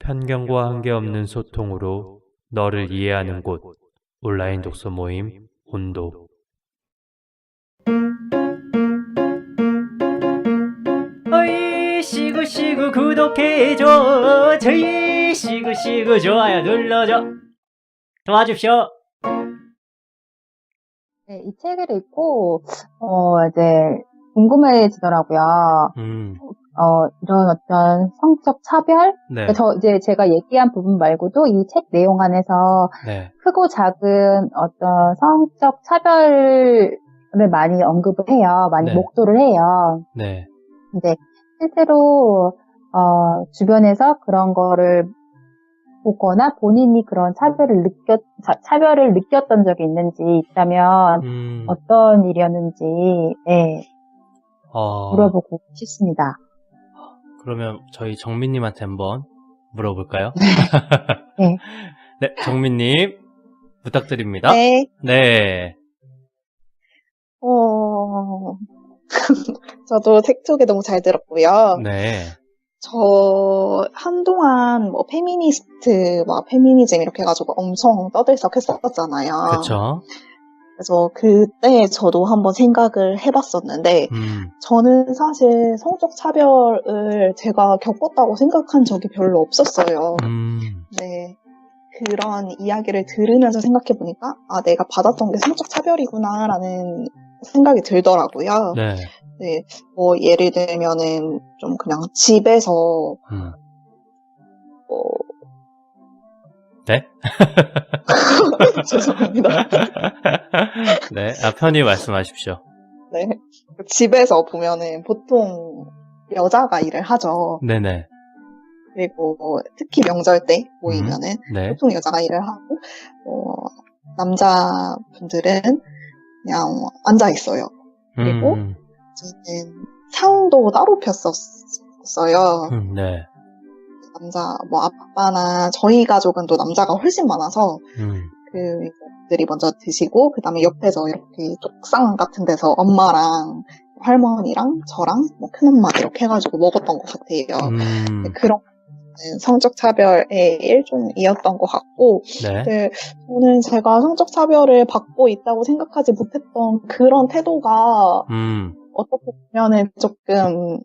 편견과 한계없는 소통으로 너를 이해하는 곳 온라인 독서 모임 온도. 어이 시구시구 구독해줘. 저희 시구시구 좋아요 눌러줘. 도와줍쇼 네, 이 책을 읽고, 어, 이제, 궁금해지더라고요. 음, 어, 이런 어떤 성적 차별? 네, 저, 이제 제가 얘기한 부분 말고도 이 책 내용 안에서 네, 크고 작은 어떤 성적 차별을 많이 언급을 해요. 많이 네. 목도를 해요. 네, 근데 실제로, 어, 주변에서 그런 거를 보거나 본인이 그런 차별을 느꼈, 차- 차별을 느꼈던 적이 있는지 있다면 음, 어떤 일이었는지, 예, 어, 물어보고 싶습니다. 그러면 저희 정민님한테 한번 물어볼까요? 네. 네, 정민님 부탁드립니다. 네, 네, 어, 저도 책 소개 너무 잘 들었고요. 네, 저 한동안 뭐 페미니스트, 막 페미니즘 이렇게 해가지고 엄청 떠들썩했었잖아요. 그쵸. 그래서 그때 저도 한번 생각을 해봤었는데, 음, 저는 사실 성적 차별을 제가 겪었다고 생각한 적이 별로 없었어요. 음, 네. 그런 이야기를 들으면서 생각해 보니까, 아, 내가 받았던 게 성적 차별이구나라는 생각이 들더라고요. 네, 네, 뭐, 예를 들면은, 좀 그냥 집에서, 음, 뭐, 네? 죄송합니다. 네, 아, 편히 말씀하십시오. 네. 집에서 보면은 보통 여자가 일을 하죠. 네네, 그리고 뭐 특히 명절 때 모이면은 네, 보통 여자가 일을 하고, 어, 남자분들은 그냥 앉아 있어요. 그리고 음, 저는 상도 따로 폈었어요. 음, 네, 남자, 뭐 아빠나 저희 가족은 또 남자가 훨씬 많아서 음, 그들이 먼저 드시고 그다음에 옆에서 이렇게 쪽상 같은 데서 엄마랑 할머니랑 저랑 뭐 큰엄마 이렇게 해가지고 먹었던 것 같아요. 음, 그런 성적 차별의 일종이었던 것 같고, 네, 근데 저는 제가 성적 차별을 받고 있다고 생각하지 못했던 그런 태도가 음, 어떻게 보면은 조금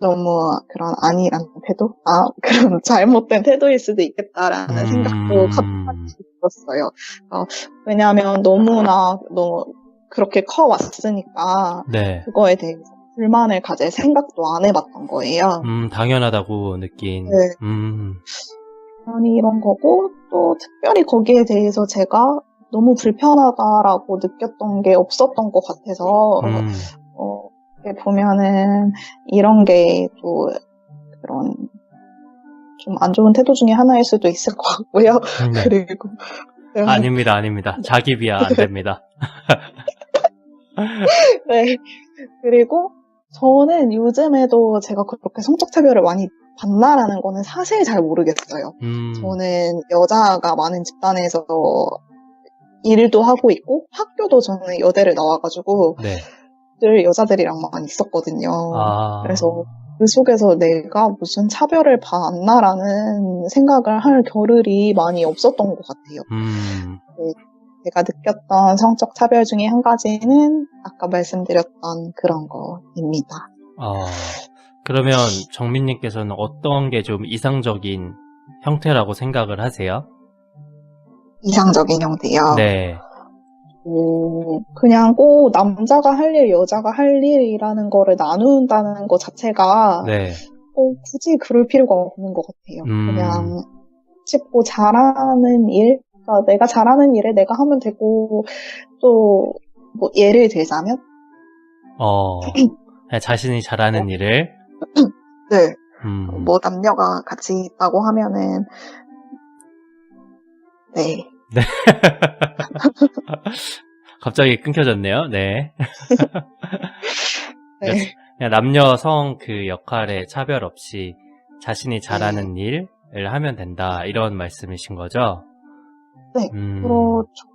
너무 그런 아니란 태도? 아, 그런 잘못된 태도일 수도 있겠다라는 음. 생각도 갑자기 들었어요. 어, 왜냐하면 너무나 너무 그렇게 커왔으니까 네, 그거에 대해서 불만을 가질 생각도 안 해봤던 거예요. 음, 당연하다고 느낀, 네. 음, 아니 이런 거고 또 특별히 거기에 대해서 제가 너무 불편하다라고 느꼈던 게 없었던 것 같아서 음, 어, 보면은 이런 게 또 그런 좀 안 좋은 태도 중에 하나일 수도 있을 것 같고요. 네. 그리고 아닙니다, 아닙니다. 자기 비하 안 됩니다. 네. 그리고 저는 요즘에도 제가 그렇게 성적 차별을 많이 받나라는 거는 사실 잘 모르겠어요. 음, 저는 여자가 많은 집단에서 일도 하고 있고 학교도 저는 여대를 나와가지고 네, 늘 여자들이랑 많이 있었거든요. 아, 그래서 그 속에서 내가 무슨 차별을 받나라는 생각을 할 겨를이 많이 없었던 것 같아요. 음, 제가 느꼈던 성적 차별 중에 한 가지는 아까 말씀드렸던 그런 거입니다. 어, 그러면 정민님께서는 어떤 게 좀 이상적인 형태라고 생각을 하세요? 이상적인 형태요. 네, 음, 그냥 꼭 남자가 할 일, 여자가 할 일이라는 거를 나눈다는 것 자체가 네, 꼭 굳이 그럴 필요가 없는 것 같아요. 음. 그냥 쉽고 잘하는 일, 그러니까 내가 잘하는 일을 내가 하면 되고 또 뭐 예를 들자면? 어, 네, 자신이 잘하는 일을, 네, 음, 뭐 남녀가 같이 있다고 하면은 네, 갑자기 끊겨졌네요. 네. 네, 그냥 남녀 성 그 역할에 차별 없이 자신이 잘하는 일을 하면 된다. 이런 말씀이신 거죠? 네, 음, 그렇죠.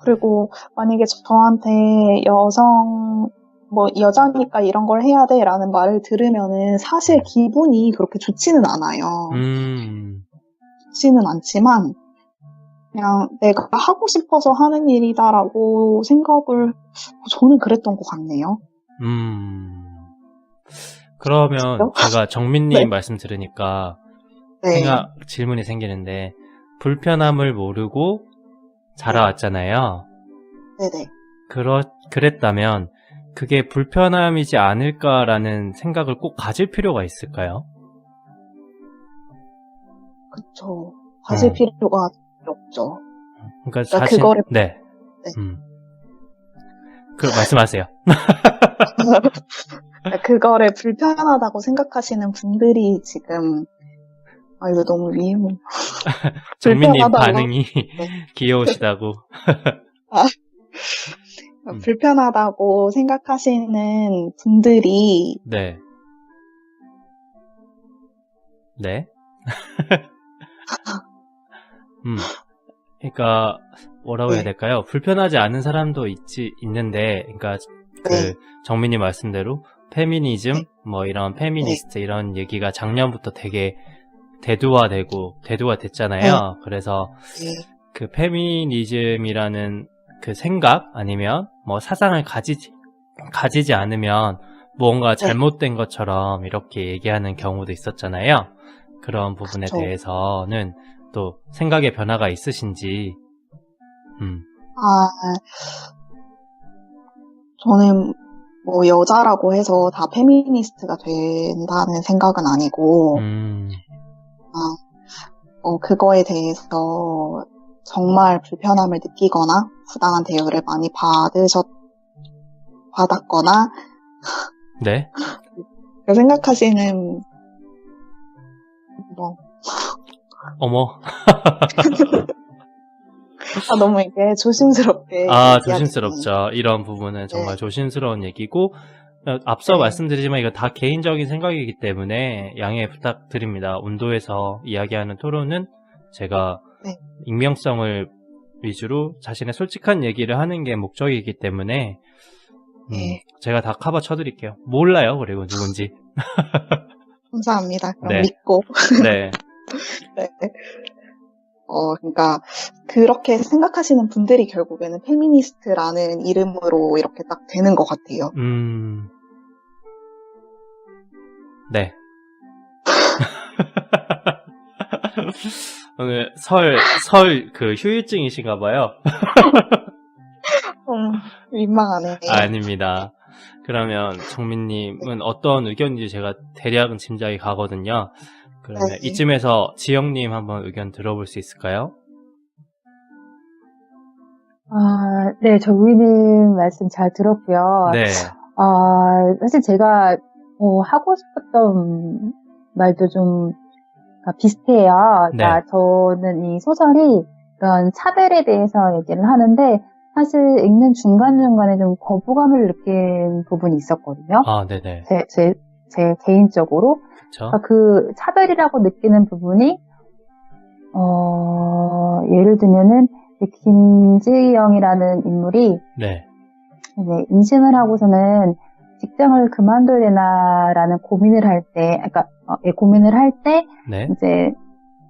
그리고 만약에 저한테 여성 뭐 여자니까 이런 걸 해야 돼라는 말을 들으면은 사실 기분이 그렇게 좋지는 않아요. 음, 좋지는 않지만 그냥 내가 하고 싶어서 하는 일이다라고 생각을 저는 그랬던 것 같네요. 음. 그러면? 제가 정민님 네. 말씀 들으니까 네. 생각, 질문이 생기는데, 불편함을 모르고 자라왔잖아요. 네네. 그렇, 그랬다면, 그게 불편함이지 않을까라는 생각을 꼭 가질 필요가 있을까요? 그쵸. 가질 음. 필요가 없죠. 그러니까 그러니까 자신, 그거를- 네. 네. 음. 그, 말씀하세요. 그거를 불편하다고 생각하시는 분들이 지금 아 이거 너무 위험해. 정민님. 반응이 귀여우시다고. 음. 불편하다고 생각하시는 분들이 네. 네. 음. 그러니까 뭐라고 해야 네. 될까요? 불편하지 않은 사람도 있지 있는데, 그러니까 그 네. 정민님 말씀대로 페미니즘, 네. 뭐 이런 페미니스트 이런 얘기가 작년부터 되게 대두화되고 대두화 됐잖아요. 그래서 네. 그 페미니즘이라는 그 생각 아니면 뭐 사상을 가지지 가지지 않으면 무언가 네. 잘못된 것처럼 이렇게 얘기하는 경우도 있었잖아요. 그런 부분에. 대해서는 또 생각의 변화가 있으신지 음. 아 저는 뭐 여자라고 해서 다 페미니스트가 된다는 생각은 아니고 음. 어, 그거에 대해서 정말 불편함을 느끼거나 부당한 대우를 많이 받으셨 받았거나 네. 그 생각하시는 뭐 어머. 아, 너무 이게 조심스럽게. 아, 조심스럽죠. 이런 부분은 정말 네. 조심스러운 얘기고, 어, 앞서 네. 말씀드리지만 이거 다 개인적인 생각이기 때문에 양해 부탁드립니다. 온도에서 이야기하는 토론은 제가 네. 익명성을 위주로 자신의 솔직한 얘기를 하는 게 목적이기 때문에, 음, 네. 제가 다 커버 쳐드릴게요. 몰라요, 그리고 누군지. 감사합니다. 그럼 네. 믿고. 네. 네. 어, 그러니까 그렇게 생각하시는 분들이 결국에는 페미니스트라는 이름으로 이렇게 딱 되는 것 같아요. 음. 네. 오늘 설, 설 그 휴일증이신가 봐요. 음, 민망하네. 아닙니다. 그러면 정민님은 어떤 의견인지 제가 대략은 짐작이 가거든요. 그러면 네. 이쯤에서 지영님 한번 의견 들어볼 수 있을까요? 아, 네, 정민님 말씀 잘 들었고요. 네. 아, 사실 제가 어, 하고 싶었던 말도 좀 아, 비슷해요. 그러니까 저는 이 소설이 그런 차별에 대해서 얘기를 하는데 사실 읽는 중간중간에 좀 거부감을 느낀 부분이 있었거든요. 아, 네네. 제, 제, 제 개인적으로. 그쵸? 그러니까 그 차별이라고 느끼는 부분이 어, 예를 들면은 이 김지영이라는 인물이 네. 이제 임신을 하고서는 직장을 그만둬야 되나라는 고민을 할 때, 그러니까 어, 예, 고민을 할때 네. 이제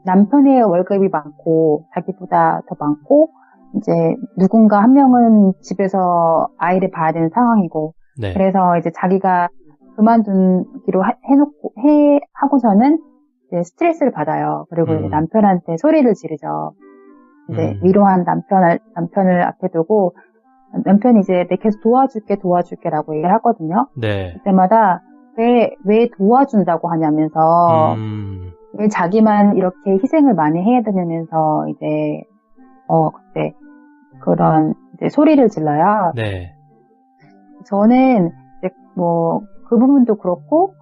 남편의 월급이 많고 자기보다 더 많고 이제 누군가 한 명은 집에서 아이를 봐야 되는 상황이고 네. 그래서 이제 자기가 그만두기로 하- 해놓고 해 하고서는 이제 스트레스를 받아요. 그리고 음. 남편한테 소리를 지르죠. 이제 음. 위로한 남편을 남편을 앞에 두고 남편이 이제 내 계속 도와줄게 도와줄게라고 얘기를 하거든요. 네. 그때마다 왜 왜 도와준다고 하냐면서 음. 왜 자기만 이렇게 희생을 많이 해야 되냐면서 이제 어 그때 그런 이제 소리를 질러요. 네. 저는 이제 뭐 그 부분도 그렇고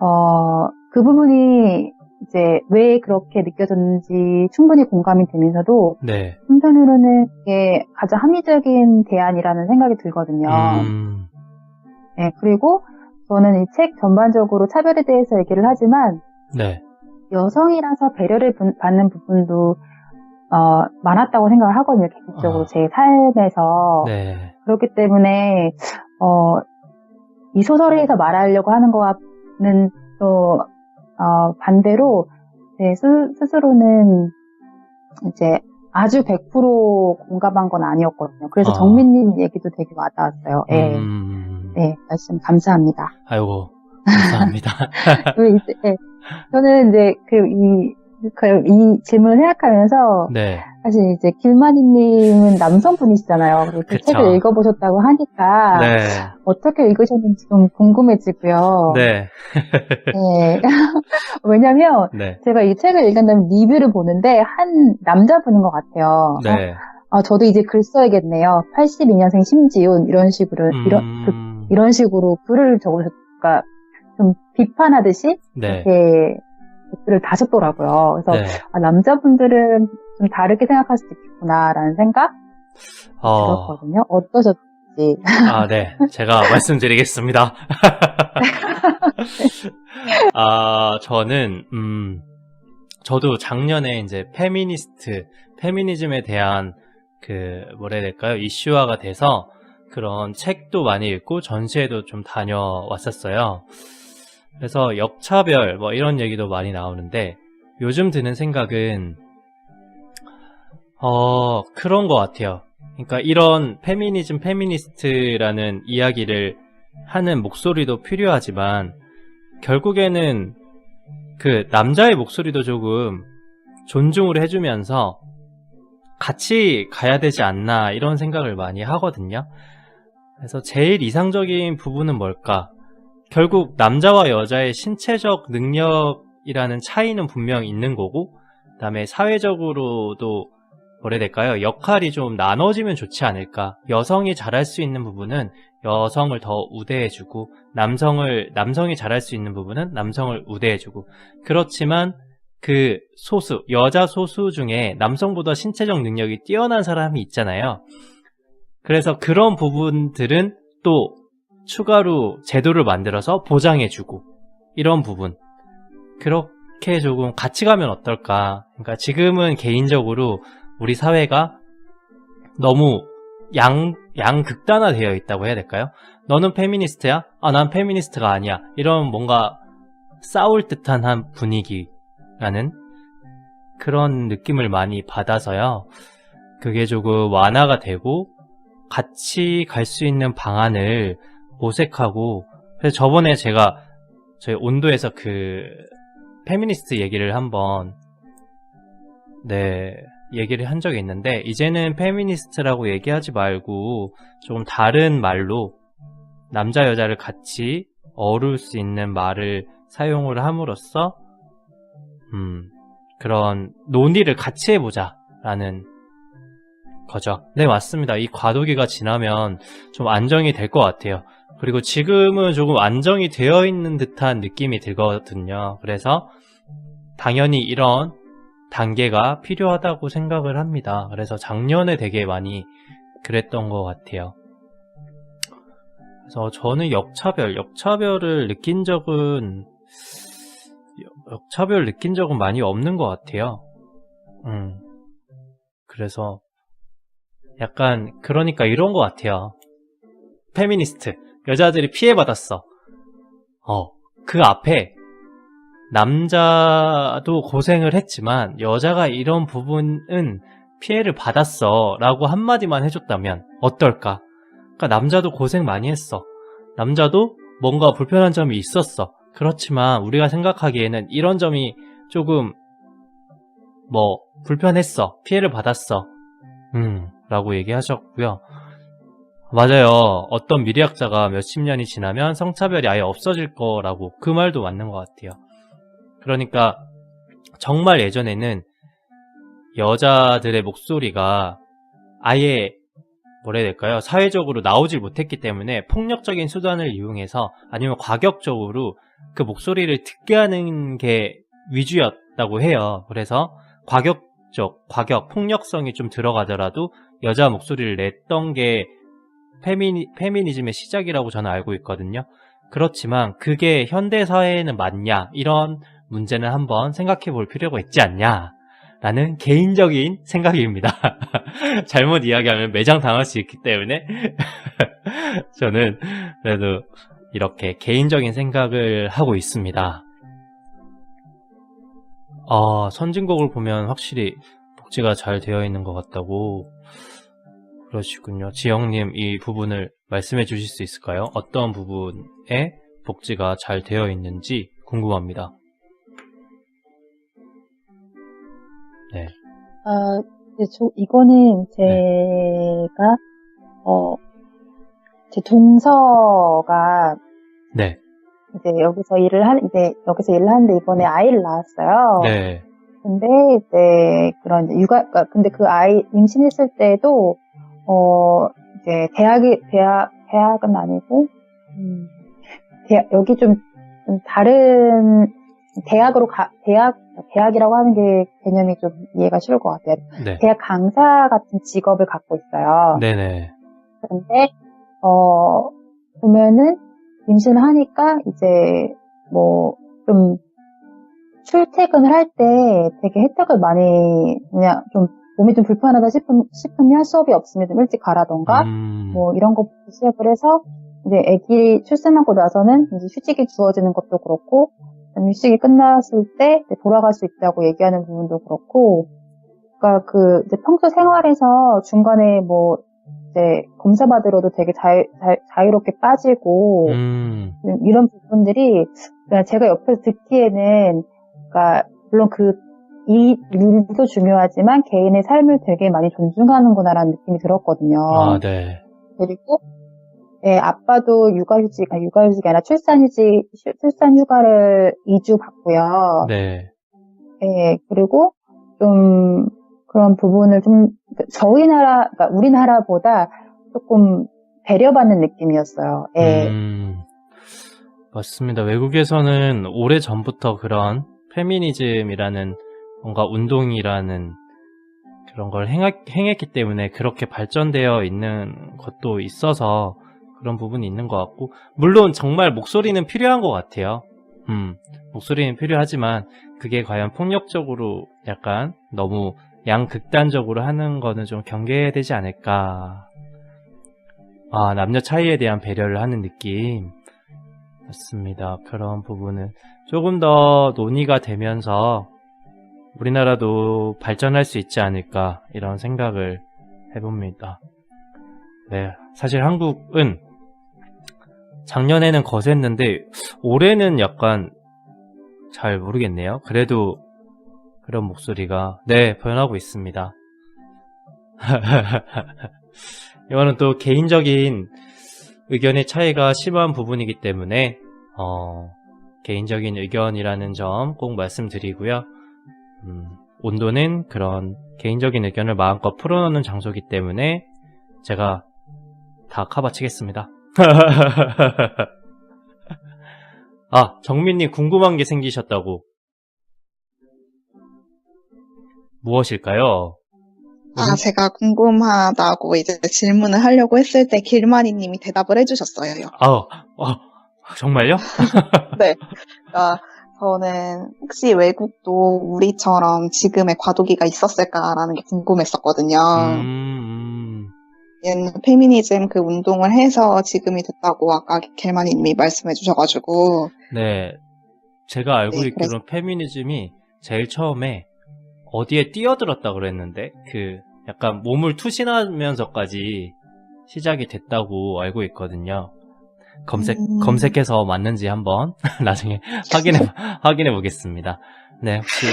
어 그 부분이 이제 왜 그렇게 느껴졌는지 충분히 공감이 되면서도 네. 한편으로는 이게 가장 합리적인 대안이라는 생각이 들거든요. 음. 네, 그리고 저는 이 책 전반적으로 차별에 대해서 얘기를 하지만 네. 여성이라서 배려를 분- 받는 부분도 어, 많았다고 생각을 하거든요. 개인적으로 아. 제 삶에서 네. 그렇기 때문에 어, 이 소설에서 말하려고 하는 거와는 또 어, 반대로 제 스, 스스로는 이제 아주 100% 공감한 건 아니었거든요. 그래서 아. 정민님 얘기도 되게 와닿았어요. 예. 음, 네, 말씀 감사합니다. 아이고, 감사합니다. 예. 저는 이제 그 이, 그 이 질문을 생각하면서 네, 사실 이제 길마니님은 남성분이시잖아요. 그리고 그. 책을 읽어보셨다고 하니까 네, 어떻게 읽으셨는지 좀 궁금해지고요. 네, 네. 왜냐면 네, 제가 이 책을 읽은 다음에 리뷰를 보는데 한 남자분인 것 같아요. 네. 아, 저도 이제 글 써야겠네요. 82년생 심지훈 이런 식으로 이런 그- 음, 이런 식으로 글을 적으셨까 좀 비판하듯이 네, 이렇게 글을 다셨더라고요. 그래서 네. 아, 남자분들은 좀 다르게 생각할 수도 있구나라는 생각 어, 들었거든요. 어떠셨지? 아, 네. 제가 말씀드리겠습니다. 아, 저는, 음, 저도 작년에 이제 페미니스트, 페미니즘에 대한 그, 뭐라 해야 될까요? 이슈화가 돼서 그런 책도 많이 읽고 전시회도 좀 다녀왔었어요. 그래서 역차별, 뭐 이런 얘기도 많이 나오는데 요즘 드는 생각은, 어, 그런 것 같아요. 그러니까 이런 페미니즘, 페미니스트라는 이야기를 하는 목소리도 필요하지만 결국에는 그 남자의 목소리도 조금 존중을 해주면서 같이 가야 되지 않나 이런 생각을 많이 하거든요. 그래서 제일 이상적인 부분은 뭘까? 결국 남자와 여자의 신체적 능력이라는 차이는 분명 있는 거고, 그 다음에 사회적으로도 해야 될까요? 역할이 좀 나눠지면 좋지 않을까. 여성이 잘할 수 있는 부분은 여성을 더 우대해주고, 남성을, 남성이 잘할 수 있는 부분은 남성을 우대해주고. 그렇지만 그 소수, 여자 소수 중에 남성보다 신체적 능력이 뛰어난 사람이 있잖아요. 그래서 그런 부분들은 또 추가로 제도를 만들어서 보장해주고, 이런 부분. 그렇게 조금 같이 가면 어떨까. 그러니까 지금은 개인적으로 우리 사회가 너무 양, 양극단화 되어 있다고 해야 될까요? 너는 페미니스트야? 아, 난 페미니스트가 아니야. 이런 뭔가 싸울 듯한 한 분위기라는 그런 느낌을 많이 받아서요. 그게 조금 완화가 되고 같이 갈 수 있는 방안을 모색하고 그래서 저번에 제가 저희 온도에서 그 페미니스트 얘기를 한번 네 얘기를 한 적이 있는데 이제는 페미니스트라고 얘기하지 말고 조금 다른 말로 남자 여자를 같이 어울릴 수 있는 말을 사용을 함으로써 음 그런 논의를 같이 해보자 라는 거죠. 네 맞습니다. 이 과도기가 지나면 좀 안정이 될 것 같아요. 그리고 지금은 조금 안정이 되어 있는 듯한 느낌이 들거든요. 그래서 당연히 이런 단계가 필요하다고 생각을 합니다. 그래서 작년에 되게 많이 그랬던 것 같아요. 그래서 저는 역차별, 역차별을 느낀 적은 역차별 느낀 적은 많이 없는 것 같아요. 음. 그래서 약간 그러니까 이런 것 같아요. 페미니스트 여자들이 피해받았어. 어, 그 앞에 남자도 고생을 했지만 여자가 이런 부분은 피해를 받았어 라고 한마디만 해줬다면 어떨까? 그러니까 남자도 고생 많이 했어. 남자도 뭔가 불편한 점이 있었어. 그렇지만 우리가 생각하기에는 이런 점이 조금 뭐 불편했어. 피해를 받았어. 음, 라고 얘기하셨고요. 맞아요. 어떤 미래학자가 몇십 년이 지나면 성차별이 아예 없어질 거라고 그 말도 맞는 것 같아요. 그러니까 정말 예전에는 여자들의 목소리가 아예 뭐라 해야 될까요? 사회적으로 나오질 못했기 때문에 폭력적인 수단을 이용해서 아니면 과격적으로 그 목소리를 듣게 하는 게 위주였다고 해요. 그래서 과격적, 과격, 폭력성이 좀 들어가더라도 여자 목소리를 냈던 게 페미니, 페미니즘의 시작이라고 저는 알고 있거든요. 그렇지만 그게 현대 사회에는 맞냐? 이런 문제는 한번 생각해 볼 필요가 있지 않냐? 라는 개인적인 생각입니다. 잘못 이야기하면 매장 당할 수 있기 때문에 저는 그래도 이렇게 개인적인 생각을 하고 있습니다. 아, 선진국을 보면 확실히 복지가 잘 되어 있는 것 같다고 그러시군요. 지영님 이 부분을 말씀해 주실 수 있을까요? 어떤 부분에 복지가 잘 되어 있는지 궁금합니다. 네. 아, 이제 저, 이거는 제가, 어, 제 동서가 네. 이제 여기서 일을 한, 이제 여기서 일을 하는데 이번에 아이를 낳았어요. 네. 근데 이제 그런 육아, 그러니까 근데 그 아이 임신했을 때도, 어, 이제 대학이, 대학, 대학은 아니고, 음, 대학, 여기 좀, 좀 다른, 대학으로 가, 대학, 대학이라고 하는 게 개념이 좀 이해가 쉬울 것 같아요. 네. 대학 강사 같은 직업을 갖고 있어요. 네네. 그런데 어 보면은 임신을 하니까 이제 뭐 좀 출퇴근을 할 때 되게 혜택을 많이 그냥 좀 몸이 좀 불편하다 싶으면, 싶으면 수업이 없으면 좀 일찍 가라던가 음, 뭐 이런 것부터 시작을 해서 이제 아기 출산하고 나서는 이제 휴직이 주어지는 것도 그렇고 휴직이 끝났을 때 돌아갈 수 있다고 얘기하는 부분도 그렇고 그러니까 그 이제 평소 생활에서 중간에 뭐 이제 검사 받으러도 되게 자유, 자, 유 롭게 빠지고 음, 이런 부분들이 그냥 제가 옆에서 듣기에는 그러니까 물론 그 이 일도 중요하지만 개인의 삶을 되게 많이 존중하는구나라는 느낌이 들었거든요. 아, 네. 그리고 예, 아빠도 육아휴직, 아니 육아휴직이 아니라 출산휴직, 출산휴가를 2주 받고요. 네. 예, 그리고 좀 그런 부분을 좀 저희 나라, 그러니까 우리나라보다 조금 배려받는 느낌이었어요. 예. 음, 맞습니다. 외국에서는 오래 전부터 그런 페미니즘이라는 뭔가 운동이라는 그런 걸 행했, 행했기 때문에 그렇게 발전되어 있는 것도 있어서 그런 부분이 있는 것 같고, 물론 정말 목소리는 필요한 것 같아요. 음, 목소리는 필요하지만 그게 과연 폭력적으로 약간 너무 양극단적으로 하는 거는 좀 경계해야 되지 않을까. 아, 남녀 차이에 대한 배려를 하는 느낌. 맞습니다. 그런 부분은 조금 더 논의가 되면서 우리나라도 발전할 수 있지 않을까 이런 생각을 해봅니다. 네, 사실 한국은 작년에는 거셌는데 올해는 약간 잘 모르겠네요. 그래도 그런 목소리가 네 변하고 있습니다. 이거는 또 개인적인 의견의 차이가 심한 부분이기 때문에 어, 개인적인 의견이라는 점 꼭 말씀드리고요. 음, 온도는 그런 개인적인 의견을 마음껏 풀어놓는 장소이기 때문에 제가 다 카바치겠습니다. 아, 정민님 궁금한 게 생기셨다고. 무엇일까요? 아, 제가 궁금하다고 이제 질문을 하려고 했을 때 길마니님이 대답을 해주셨어요. 아, 아 정말요? 네. 그러니까 저는 혹시 외국도 우리처럼 지금의 과도기가 있었을까라는 게 궁금했었거든요. 음, 얘는 페미니즘 그 운동을 해서 지금이 됐다고 아까 길마니님이 말씀해 주셔가지고 네. 제가 알고 네, 있기로는 페미니즘이 제일 처음에 어디에 뛰어들었다 그랬는데, 그, 약간 몸을 투신하면서까지 시작이 됐다고 알고 있거든요. 검색, 음. 검색해서 맞는지 한번 나중에 확인해, 확인해 보겠습니다. 네, 혹시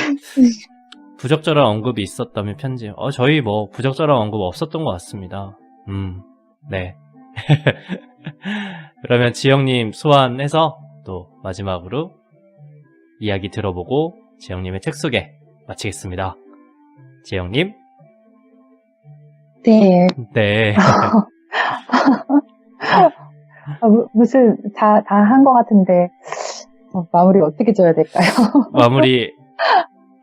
부적절한 언급이 있었다면 편집. 어, 저희 뭐 부적절한 언급 없었던 것 같습니다. 음, 네. 그러면 지영님 소환해서 또 마지막으로 이야기 들어보고 지영님의 책 소개 마치겠습니다. 지영님, 네. 네. 아, 무- 무슨 다 다 한 것 같은데 어, 마무리 어떻게 줘야 될까요? 마무리,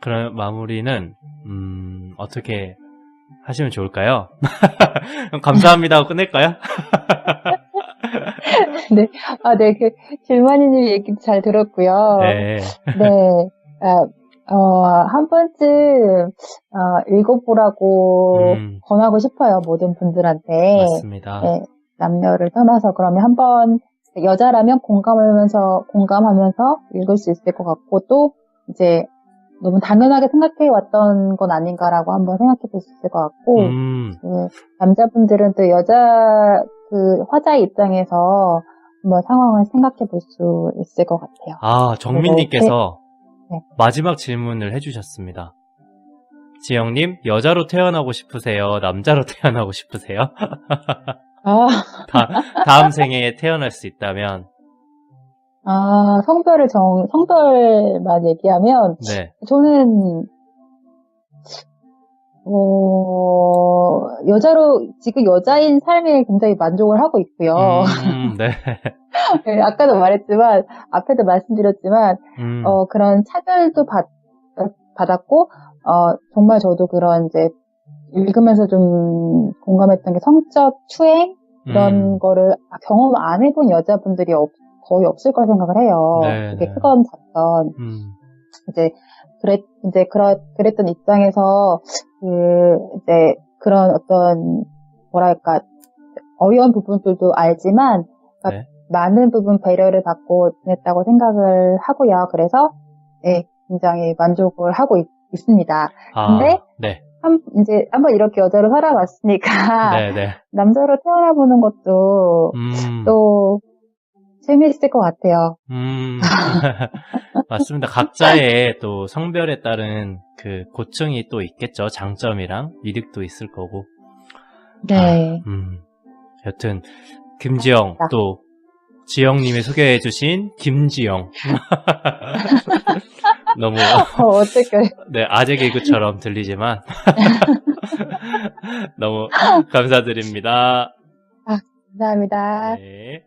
그럼 마무리는, 음, 어떻게 하시면 좋을까요? 감사합니다 하고 끝낼까요? 아, 네, 그 질만이님 얘기 잘 들었고요. 네. 네. 아, 어, 한 번쯤 어, 읽어보라고 음, 권하고 싶어요 모든 분들한테 맞습니다. 네, 남녀를 떠나서 그러면 한번 여자라면 공감하면서 공감하면서 읽을 수 있을 것 같고 또 이제 너무 당연하게 생각해 왔던 건 아닌가라고 한번 생각해 볼 수 있을 것 같고 음, 그 남자분들은 또 여자 그 화자의 입장에서 한번 상황을 생각해 볼 수 있을 것 같아요. 아, 정민님께서 네. 마지막 질문을 해주셨습니다. 지영님, 여자로 태어나고 싶으세요? 남자로 태어나고 싶으세요? 아, 다, 다음 생에 태어날 수 있다면, 아 성별을 정 성별만 얘기하면 네. 저는 어, 여자로 지금 여자인 삶에 굉장히 만족을 하고 있고요. 음, 네. 네, 아까도 말했지만 앞에도 말씀드렸지만 음, 어, 그런 차별도 받, 받았고 어, 정말 저도 그런 이제 읽으면서 좀 공감했던 게 성적 추행 이런 음, 거를 경험 안 해본 여자분들이 없- 거의 없을 걸 생각을 해요. 네, 그게 네. 크건 작건 음, 이제 그랬 이제 그러, 그랬던 입장에서 그 이제 그런 어떤 뭐랄까 어려운 부분들도 알지만 그러니까 네. 많은 부분 배려를 받고 지냈다고 생각을 하고요. 그래서 네, 굉장히 만족을 하고 있, 습니다 아, 근데 네. 한, 이제 한번 이렇게 여자로 살아왔으니까 네, 네. 남자로 태어나보는 것도 음, 또 재미있을 것 같아요. 음, 맞습니다. 각자의 또 성별에 따른 그 고충이 또 있겠죠. 장점이랑 이득도 있을 거고. 네. 음, 여튼, 김지영, 아. 또, 지영님이 소개해주신 김지영. 너무, 어, 어떻게 네, 아재 개그처럼 들리지만, 너무 감사드립니다. 감사합니다. 네.